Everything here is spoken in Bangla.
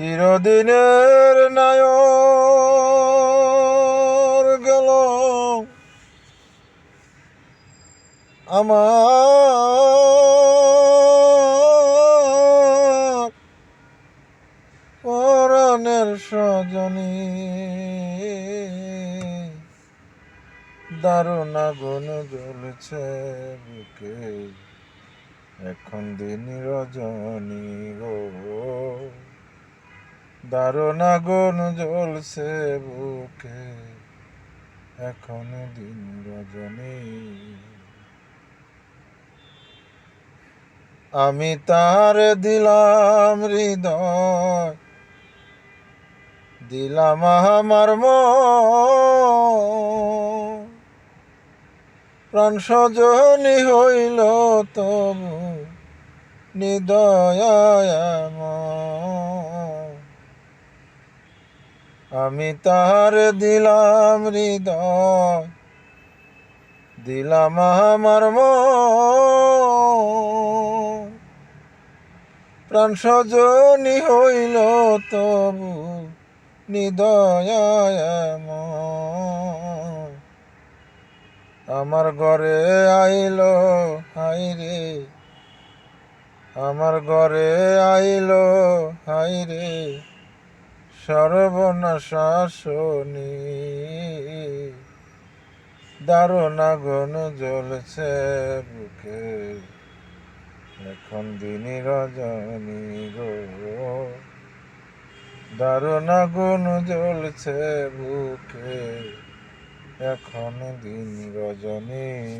চিরদিনের নায়র গেল। আমার পরাণের সজনী দারুণ আগুন জ্বলছে বুকে। এখন দিন রজনী গো। দারুণ আগুন জ্বলছে বুকে। এখন দিন রজনী। আমি তার দিলাম হৃদয়। দিলাম আমার প্রাণ সজনী হইল তবু নিদয় আমি তার দিলাম হৃদয়, দিলাম আমার প্রাণ সজনী হইল তবু নিদয় আমার ঘরে আইল হাইরে আমার ঘরে আইল হাইরে সর্বনাশাসনী। দারুণ আগুন জ্বলছে বুকে। এখন দিনই রজনী গো। দারুণ আগুন জ্বলছে বুকে। এখন দিন রজনী।